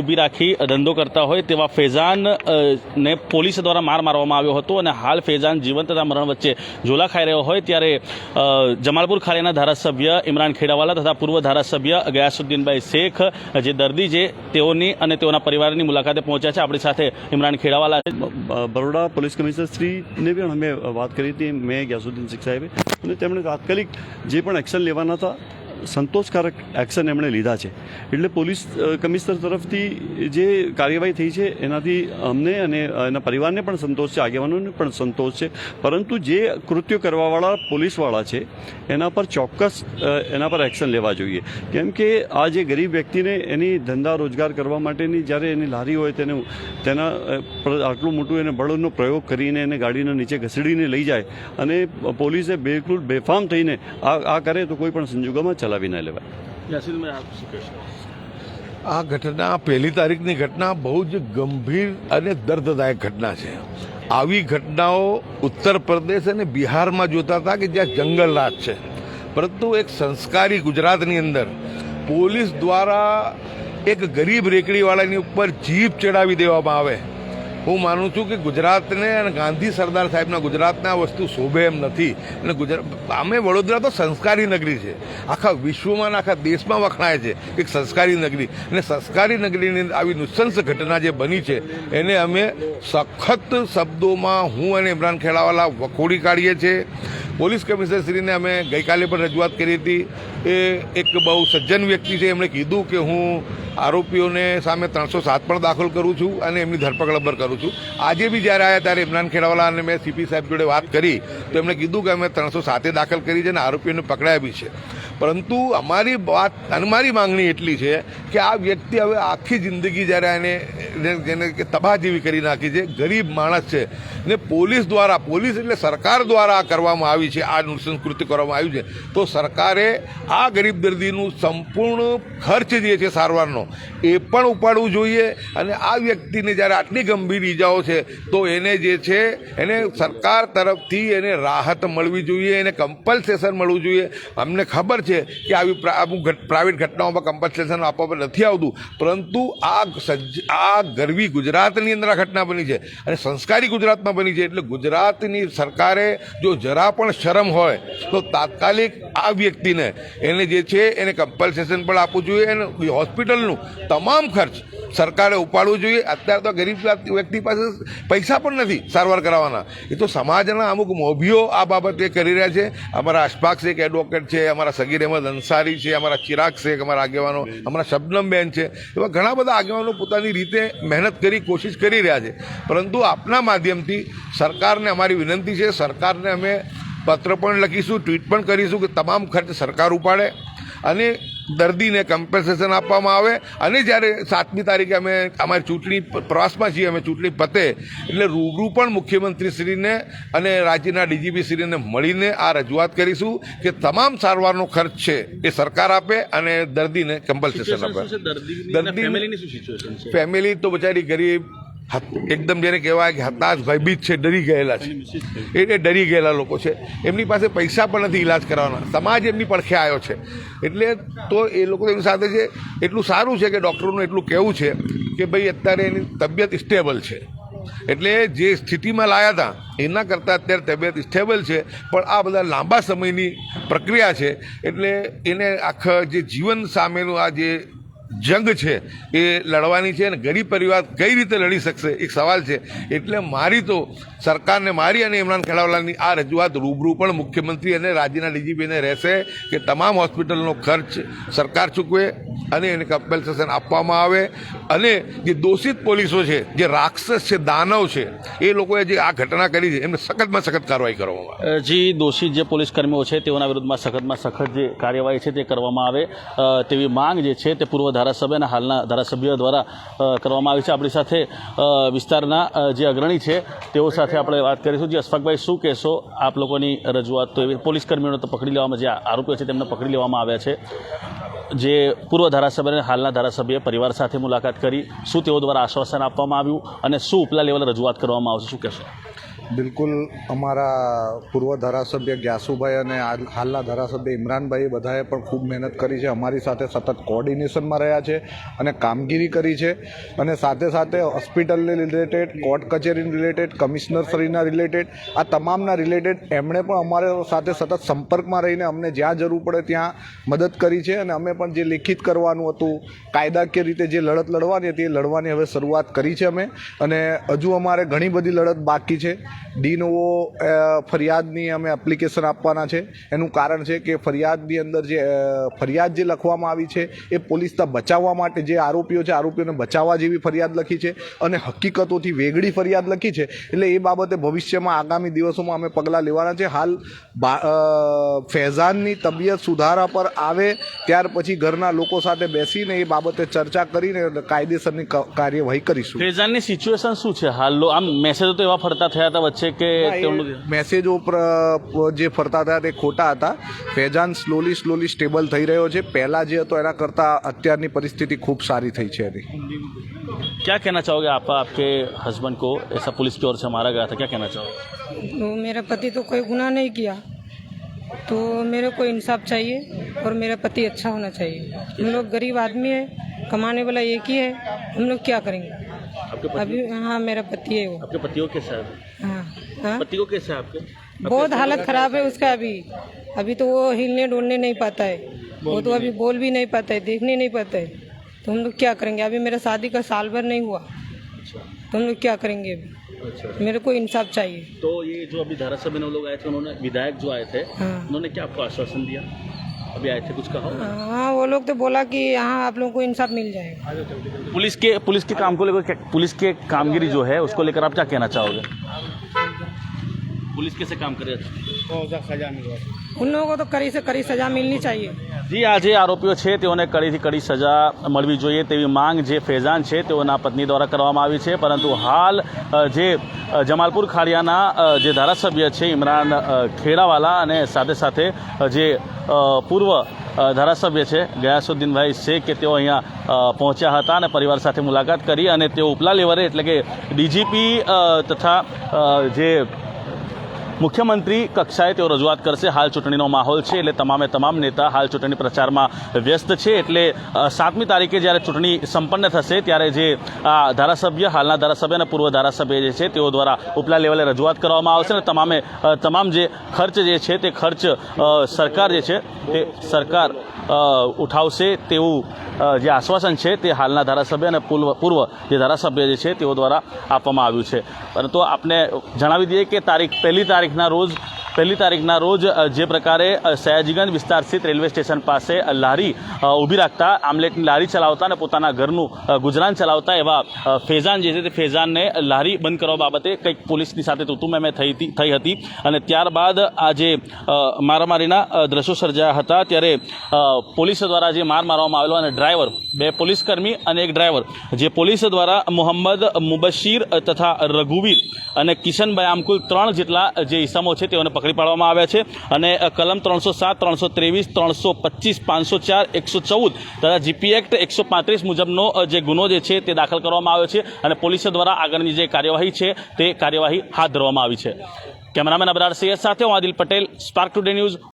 ઊભી રાખી ધંધો કરતા હોય તેવા ફેઝાન ને પોલીસ દ્વારા માર મારવામાં આવ્યો હતો અને હાલ ફેઝાન જીવન તથા મરણ વચ્ચે ઝોલા ખાઈ રહ્યો હોય ત્યારે જમાલપુર ખાડેના ધારાસભ્ય ઇમરાન ખેડાવાલા તથા પૂર્વ ધારાસભ્ય ગયાસુદ્દીનભાઈ શેખ, જે દર્દી છે, તેઓની અને તેઓના પરિવારની મુલાકાતે પહોંચ્યા છે. આપણી સાથે ઇમરાન ખેડાવાલા. બરોડા પોલીસ કમિશનર શ્રીને પણ અમે વાત કરી હતી. મેં ગયાસુદ્દીન શેખ સાહેબે. અને તેમણે તાત્કાલિક જે પણ એક્શન લેવાના હતા સંતોષકારક એક્શન એમણે લીધા છે. એટલે પોલીસ કમિશનર તરફથી જે કાર્યવાહી થઈ છે, એનાથી અમને અને એના પરિવારને પણ સંતોષ છે, આગેવાનોને પણ સંતોષ છે. પરંતુ જે કૃત્યો કરવાવાળા પોલીસવાળા છે, એના પર ચોક્કસ એના પર એક્શન લેવા જોઈએ. કેમ કે આ જે ગરીબ વ્યક્તિને એની ધંધા રોજગાર કરવા માટેની જ્યારે એની લારી હોય તેને તેના આટલું મોટું એને બળનો પ્રયોગ કરીને એને ગાડીના નીચે ઘસડીને લઈ જાય અને પોલીસે બિલકુલ બેફામ થઈને આ આ કરે તો કોઈ પણ સંજોગોમાં ચલાવી. ન લેવાય? આ ઘટના પહેલી તારીખની ઘટના બહુ જ ગંભીર અને દર્દદાયક ઘટના છે. આવી ઘટનાઓ ઉત્તર પ્રદેશ અને બિહારમાં જોતા હતા કે જ્યાં જંગલ રાજ છે. પરંતુ એક સંસ્કારી ગુજરાતની અંદર પોલીસ દ્વારા એક ગરીબ રેકડીવાળાની ઉપર જીપ ચડાવી દેવામાં આવે. હું માનું છું કે ગુજરાતને અને ગાંધી સરદાર સાહેબના ગુજરાતને આ વસ્તુ શોભે એમ નથી. અને ગુજરાત, અમે વડોદરા તો સંસ્કારી નગરી છે. આખા વિશ્વમાં આખા દેશમાં વખણાય છે એક સંસ્કારી નગરી. અને સંસ્કારી નગરીની આવી નુસંસ ઘટના જે બની છે, એને અમે સખત શબ્દોમાં હું અને ઇમરાન ખેડાવાલા વખોડી કાઢીએ છીએ. પોલીસ કમિશનરશ્રીને અમે ગઈકાલે પણ રજૂઆત કરી હતી. એ એક બહુ સજ્જન વ્યક્તિ છે. એમણે કીધું કે હું આરોપીઓને સામે ત્રણસો સાત પણ દાખલ કરું છું અને એમની ધરપકડ પર કરું છું. આજે બી જ્યારે આવ્યા ત્યારે ઇમરાન ખેડાવાલા અને મેં સીપી સાહેબ જોડે વાત કરી, તો એમણે કીધું કે અમે ત્રણસો સાતે દાખલ કરી છે અને આરોપીઓને પકડાયા બી છે. પરંતુ અમારી વાત અને મારી માંગણી એટલી છે કે આ વ્યક્તિ હવે આખી જિંદગી જ્યારે એને જેને કે તબાહ જેવી કરી નાખી છે, ગરીબ માણસ છે. ને પોલીસ દ્વારા, પોલીસ એટલે સરકાર દ્વારા કરવામાં આવી છે, આ નૃસંસ્કૃતિ કરવામાં આવ્યું છે. તો સરકારે આ ગરીબ દર્દીનું સંપૂર્ણ ખર્ચ જે છે સારવારનો એ પણ ઉપાડવું જોઈએ અને આ વ્યક્તિને જ્યારે આટલી ગંભીર ઈજાઓ છે, તો એને જે છે, એને સરકાર તરફથી એને રાહત મળવી જોઈએ, એને કમ્પલસેશન મળવું જોઈએ. અમને ખબર છે કે આવી પ્રા- અમુક પ્રાઇવેટ ઘટનાઓમાં કમ્પલસેશન આપવામાં નથી આવતું. પરંતુ આ સજ્જ, આ ગરવી ગુજરાતની અંદર આ ઘટના બની છે અને સંસ્કારી ગુજરાતમાં બની છે. એટલે ગુજરાતની સરકારે જો જરા પણ શરમ હોય, તો તાત્કાલિક આ વ્યક્તિને એને જે છે, એને કમ્પલસેશન પણ આપવું જોઈએ અને હોસ્પિટલનું તમામ ખર્ચ સરકારે ઉપાડવું જોઈએ. અત્યારે તો ગરીબ વ્યક્તિ પાસે પૈસા પણ નથી સારવાર કરાવવાના. એ તો સમાજના અમુક મોભીઓ આ બાબતે કરી રહ્યા છે. અમારા અશફાક શેખ એડવોકેટ છે, અમારા સગીર અહેમદ અંસારી છે, અમારા ચિરાગ શેખ, અમારા આગેવાનો, અમારા શબનમબેન છે. એવા ઘણા બધા આગેવાનો પોતાની રીતે મહેનત કરી, કોશિશ કરી રહ્યા છે. પરંતુ આપના માધ્યમથી સરકારને અમારી વિનંતી છે, સરકારને અમે પત્ર પણ લખીશું, ટ્વીટ પણ કરીશું કે તમામ ખર્ચ સરકાર ઉપાડે. અને દર્દીને કમ્પન્સેશન આપવામાં આવે. અને જ્યારે સાતમી તારીખે અમે અમારી ચૂંટણી પ્રવાસમાં છીએ અમે ચૂંટણી પતે એટલે રૂબરૂ પણ મુખ્યમંત્રીશ્રીને અને રાજ્યના ડીજીપીશ્રીને મળીને આ રજૂઆત કરીશું કે તમામ સારવારનો ખર્ચ છે એ સરકાર આપે અને દર્દીને કમ્પન્સેશન આપે. દર્દી- ફેમિલી તો બચારી ગરીબ એકદમ જેને કહેવાય કે હતાશ ભયભીત છે, ડરી ગયેલા છે. એ એ ડરી ગયેલા લોકો છે, એમની પાસે પૈસા પણ નથી ઈલાજ કરવાના. સમાજ એમની પડખે આવ્યો છે. એટલે તો એ લોકો એમની સાથે છે. એટલું સારું છે કે ડૉક્ટરનું એટલું કહેવું છે કે ભાઈ અત્યારે એની તબિયત સ્ટેબલ છે. એટલે જે સ્થિતિમાં લાયા હતા એના કરતાં અત્યારે તબિયત સ્ટેબલ છે. પણ આ બધા લાંબા સમયની પ્રક્રિયા છે. એટલે એને આખા જે જીવન સામેનું આ જે જંગ છે એ લડવાની છે અને ગરીબ પરિવાર કઈ રીતે લડી શકશે? એક સવાલ છે. એટલે મારી તો સરકારને મારી અને ઇમરાન ખેડાવાલાની આ રજૂઆત રૂબરૂ પણ મુખ્યમંત્રી અને રાજ્યના ડીજીપીને રહેશે કે તમામ હોસ્પિટલનો ખર્ચ સરકાર ચૂકવે અને એને કમ્પેન્સેશન આપવામાં આવે. અને જે દોષિત પોલીસો છે, જે રાક્ષસ છે, દાનવ છે, એ લોકોએ જે આ ઘટના કરી છે, એમને સખતમાં સખત કાર્યવાહી કરવામાં જી, દોષિત જે પોલીસ કર્મીઓ છે, તેઓના વિરુદ્ધમાં સખતમાં સખત જે કાર્યવાહી છે તે કરવામાં આવે. તેવી માંગ જે છે તે પૂર્વ ધારાસભ્ય અને હાલના ધારાસભ્ય દ્વારા કરવામાં આવી છે. આપણી સાથે વિસ્તારના જે અગ્રણી છે, તેઓ સાથે આપણે વાત કરીશું. જે, અશફાકભાઈ, શું કહેશો આપ લોકોની રજૂઆત? તો એવી પોલીસ કર્મીઓને તો પકડી લેવામાં જે આરોપીઓ છે, તેમને પકડી લેવામાં આવ્યા છે. જે પૂર્વ ધારાસભ્ય અને હાલના ધારાસભ્ય પરિવાર સાથે મુલાકાત કરી, શું તેઓ દ્વારા આશ્વાસન આપવામાં આવ્યું અને શું ઉપલા લેવલે રજૂઆત કરવામાં આવશે, શું કહેશો? બિલકુલ અમારા પૂર્વ ધારાસભ્ય ગ્યાસુભાઈ અને હાલના ધારાસભ્ય ઇમરાનભાઈ બધાએ પણ ખૂબ મહેનત કરી છે. અમારી સાથે સતત કોઓર્ડિનેશનમાં રહ્યા છે અને કામગીરી કરી છે. અને સાથે સાથે હોસ્પિટલને રિલેટેડ, કોર્ટ કચેરીને રિલેટેડ, કમિશનરશ્રીના રિલેટેડ, આ તમામના રિલેટેડ એમણે પણ અમારે સાથે સતત સંપર્કમાં રહીને અમને જ્યાં જરૂર પડે ત્યાં મદદ કરી છે અને અમે પણ જે લેખિત કરવાનું હતું, કાયદાકીય રીતે જે લડત લડવાની હતી એ લડવાની હવે શરૂઆત કરી છે અમે. અને હજુ અમારે ઘણી બધી લડત બાકી છે. ડીનોવો ફરિયાદની અમે એપ્લિકેશન આપવાના છે. એનું કારણ છે કે ફરિયાદની અંદર જે ફરિયાદ જે લખવામાં આવી છે, એ પોલીસના બચાવવા માટે જે આરોપીઓ છે, આરોપીઓને બચાવવા જેવી ફરિયાદ લખી છે અને હકીકતોથી વેગળી ફરિયાદ લખી છે. એટલે એ બાબતે ભવિષ્યમાં આગામી દિવસોમાં અમે પગલાં લેવાના છે. હાલ ફૈઝાનની તબિયત સુધારા પર આવે ત્યાર પછી ઘરના લોકો સાથે બેસીને એ બાબતે ચર્ચા કરીને કાયદેસરની કાર્યવાહી કરીશું. ફેઝાનની સિચ્યુએશન શું છે હાલ? આમ મેસેજો તો એવા ફરતા થયા હતા વચ્ચે કે તેમનું મેસેજો પ્ર- જે ફરતા હતા તે ખોટા હતા ફેજાન સ્લોલી સ્લોલી સ્ટેબલ થઈ રહ્યો છે પહેલાં જે હતો એના કરતાં અત્યારની પરિસ્થિતિ ખૂબ સારી થઈ છે એની क्या कहना चाहोगे आप आपके हस्बैंड को ऐसा पुलिस की ओर से मारा गया था क्या कहना चाहोगे तो मेरा पति तो कोई गुनाह नहीं किया तो मेरे को इंसाफ चाहिए और मेरा पति अच्छा होना चाहिए हम लोग गरीब आदमी है कमाने वाला एक ही है हम लोग क्या करेंगे आपके पति अभी हाँ मेरा पति है वो आपके पति को कैसा है हाँ? पति को कैसा आपके? बहुत हालत खराब है उसका अभी। अभी तो वो हिलने डुलने नहीं पाता है। वो तो अभी बोल भी नहीं पाता है देखने नहीं पाता है। तो हम लोग क्या करेंगे? अभी मेरा शादी का साल भर नहीं हुआ। तो हम लोग क्या करेंगे अभी? अच्छा। मेरे को इंसाफ चाहिए। तो ये जो अभी धारासभ्य में लोग आए थे उन्होंने विधायक जो आए थे हाँ। उन्होंने क्या आपको आश्वासन दिया? अभी आए थे कुछ कहा? हाँ वो लोग तो बोला कि यहाँ आप लोगों को इंसाफ मिल जाएगा पुलिस के पुलिस के काम को लेकर पुलिस के कामगिरी जो है उसको लेकर आप क्या कहना चाहोगे? पुलिस कैसे काम करे उन लोगों को तो कड़ी से कड़ी सजा मिलनी चाहिए જી આ જે આરોપીઓ છે તેઓને કડીથી કડી સજા મળવી જોઈએ તેવી માંગ જે ફેઝાન છે તેઓના પત્ની દ્વારા કરવામાં આવી છે પરંતુ હાલ અ, જે અ, જમાલપુર ખાડિયાના અ, જે ધારાસભ્ય છે ઇમરાન અ, ખેડાવાલા અને સાથે સાથે અ, જે અ, પૂર્વ અ, ધારાસભ્ય છે ગયાસુદ્દીનભાઈ શેખ કે તેઓ અહીંયા અ, પહોંચ્યા હતા અને પરિવાર સાથે મુલાકાત કરી અને તેઓ ઉપલા લેવલે એટલે કે ડીજીપી તથા અ, જે મુખ્યમંત્રી કક્ષાએ તેઓ રજૂઆત કરશે, હાલ ચૂંટણીનો માહોલ છે એટલે તમામે તમામ નેતા હાલ ચૂંટણી પ્રચારમાં વ્યસ્ત છે એટલે સાતમી તારીખે જ્યારે ચૂંટણી સંપન્ન થશે ત્યારે જે આ ધારાસભ્ય, હાલના ધારાસભ્ય અને પૂર્વ ધારાસભ્ય જે છે તેઓ દ્વારા ઉપલા લેવલે રજૂઆત કરવામાં આવશે અને તમામે તમામ જે ખર્ચ જે છે તે ખર્ચ સરકાર જે છે તે સરકાર ઉઠાવશે તેવું જે આશ્વાસન છે તે હાલના ધારાસભ્ય અને પૂર્વ પૂર્વ જે ધારાસભ્ય જે છે તેઓ દ્વારા આપવામાં આવ્યું છે. પરંતુ આપને જણાવી દઈએ કે તારીખ પહેલી તારીખના રોજ પહેલી તારીખના રોજ જે પ્રકારે સયાજીગંજ વિસ્તાર સ્થિત રેલવે સ્ટેશન પાસે લારી ઊભી રાખતા આમલેટની લારી ચલાવતા અને પોતાના ઘરનું ગુજરાન ચલાવતા એવા ફેઝાન જે છે તે ફેઝાનને લારી બંધ કરવા બાબતે કંઈક પોલીસની સાથે તુતુમેમે થઈ થઈ હતી. અને ત્યારબાદ આ જે મારામારીના દ્રશ્યો સર્જાયા હતા, ત્યારે પોલીસ દ્વારા જે માર મારવામાં આવેલો અને ડ્રાઈવર, બે પોલીસ કર્મી અને એક ડ્રાઈવર, જે પોલીસ દ્વારા મોહમ્મદ મુબશીર તથા રઘુવીર અને કિશન બયામ કુલ ત્રણ જેટલા જે ઇસમો છે તેઓને પકડી પાડવામાં આવ્યા છે અને કલમ ત્રણસો સાત, ત્રણસો ત્રેવીસ, ત્રણસો પચીસ, પાંચસો ચાર, એકસો ચૌદ તથા જીપી એક્ટ એકસો પાંત્રીસ મુજબનો જે ગુનો જે છે તે દાખલ કરવામાં આવ્યો છે અને પોલીસ દ્વારા આગળની જે કાર્યવાહી છે તે કાર્યવાહી હાથ ધરવામાં આવી છે. કેમેરામેન અબરાર સૈયદ સાથે હું Adil Patel, spark today news